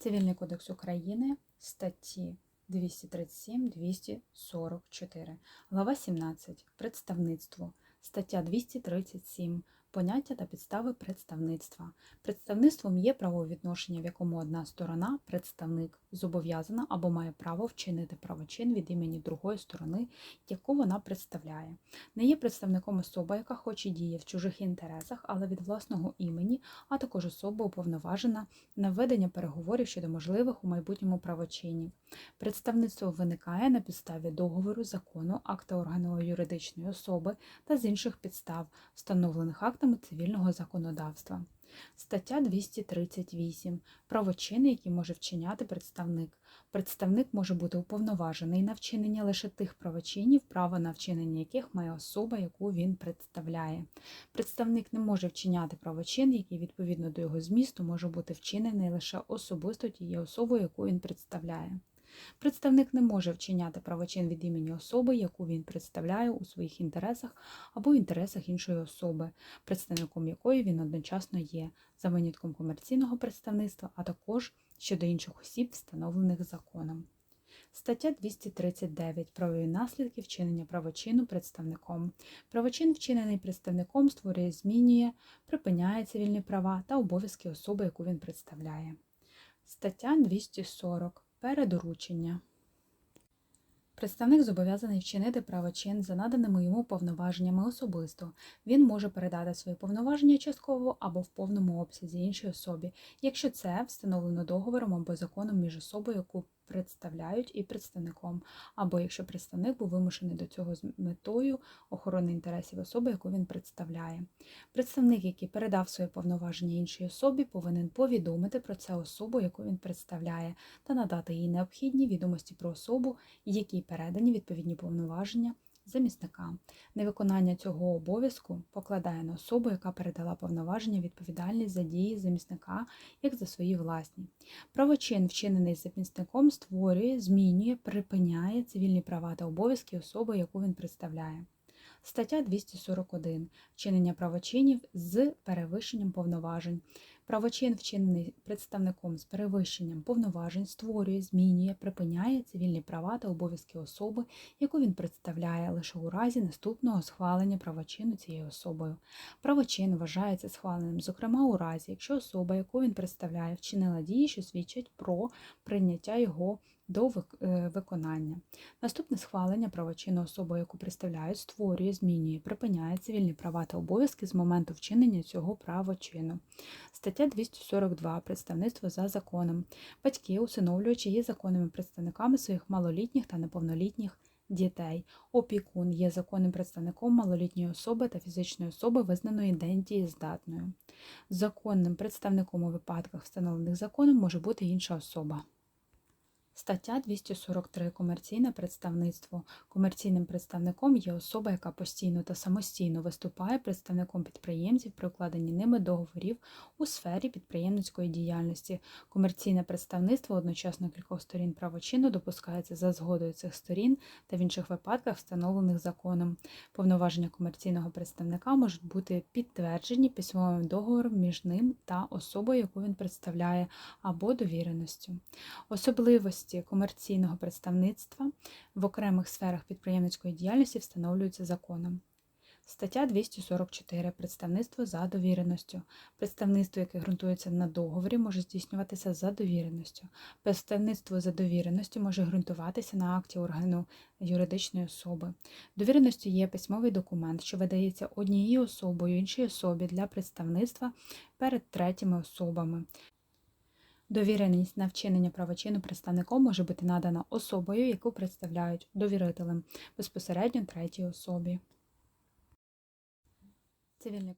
Цивільний кодекс України, статті 237-244. Глава 17. Представництво. Стаття 237. Поняття та підстави представництва. Представництвом є правовідношення, в якому одна сторона, представник, зобов'язана або має право вчинити правочин від імені другої сторони, яку вона представляє. Не є представником особа, яка хоч і діє в чужих інтересах, але від власного імені, а також особа уповноважена на ведення переговорів щодо можливих у майбутньому правочинів. Представництво виникає на підставі договору, закону, акта органу юридичної особи та з інших підстав, встановлених актами цивільного законодавства. Стаття 238. Правочини, які може вчиняти представник. Представник може бути уповноважений на вчинення лише тих правочинів, право на вчинення яких має особа, яку він представляє. Представник не може вчиняти правочин, який відповідно до його змісту може бути вчинений лише особисто тією особою, яку він представляє. Представник не може вчиняти правочин від імені особи, яку він представляє у своїх інтересах або інтересах іншої особи, представником якої він одночасно є, за винятком комерційного представництва, а також щодо інших осіб, встановлених законом. Стаття 239. Правові наслідки вчинення правочину представником. Правочин, вчинений представником, створює, змінює, припиняє цивільні права та обов'язки особи, яку він представляє. Стаття 240. Передоручення. Представник зобов'язаний вчинити правочин за наданими йому повноваженнями особисто. Він може передати свої повноваження частково або в повному обсязі іншій особі, якщо це встановлено договором або законом між особою, яку представляють і представником, або якщо представник був вимушений до цього з метою охорони інтересів особи, яку він представляє. Представник, який передав своє повноваження іншій особі, повинен повідомити про це особу, яку він представляє, та надати їй необхідні відомості про особу, якій передані відповідні повноваження замісника. Невиконання цього обов'язку покладає на особу, яка передала повноваження відповідальність за дії замісника, як за свої власні. Правочин, вчинений замісником, створює, змінює, припиняє цивільні права та обов'язки особи, яку він представляє. Стаття 241. Вчинення правочинів з перевищенням повноважень. Правочин, вчинений представником з перевищенням повноважень, створює, змінює, припиняє цивільні права та обов'язки особи, яку він представляє лише у разі наступного схвалення правочину цією особою. Правочин вважається схваленим, зокрема у разі, якщо особа, яку він представляє, вчинила дії, що свідчать про прийняття його до виконання. Наступне схвалення правочину особи, яку представляють, створює, змінює, припиняє цивільні права та обов'язки з моменту вчинення цього правочину. Стаття 242. Представництво за законом. Батьки, усиновлюючи, є законними представниками своїх малолітніх та неповнолітніх дітей. Опікун є законним представником малолітньої особи та фізичної особи, визнаної дендієздатною. Законним представником у випадках, встановлених законом, може бути інша особа. Стаття 243. Комерційне представництво. Комерційним представником є особа, яка постійно та самостійно виступає представником підприємців при укладенні ними договорів у сфері підприємницької діяльності. Комерційне представництво одночасно кількох сторін правочину допускається за згодою цих сторін та в інших випадках, встановлених законом. Повноваження комерційного представника можуть бути підтверджені письмовим договором між ним та особою, яку він представляє, або довіреністю. Особливості комерційного представництва в окремих сферах підприємницької діяльності встановлюються законом. Стаття 244. Представництво за довіреністю. Представництво, яке ґрунтується на договорі, може здійснюватися за довіреністю. Представництво за довіреністю може ґрунтуватися на акті органу юридичної особи. Довіреністю є письмовий документ, що видається однією особою іншій особі для представництва перед третіми особами. Довіреність на вчинення правочину представником може бути надана особою, яку представляють довірителем безпосередньо третій особі. Цивільний.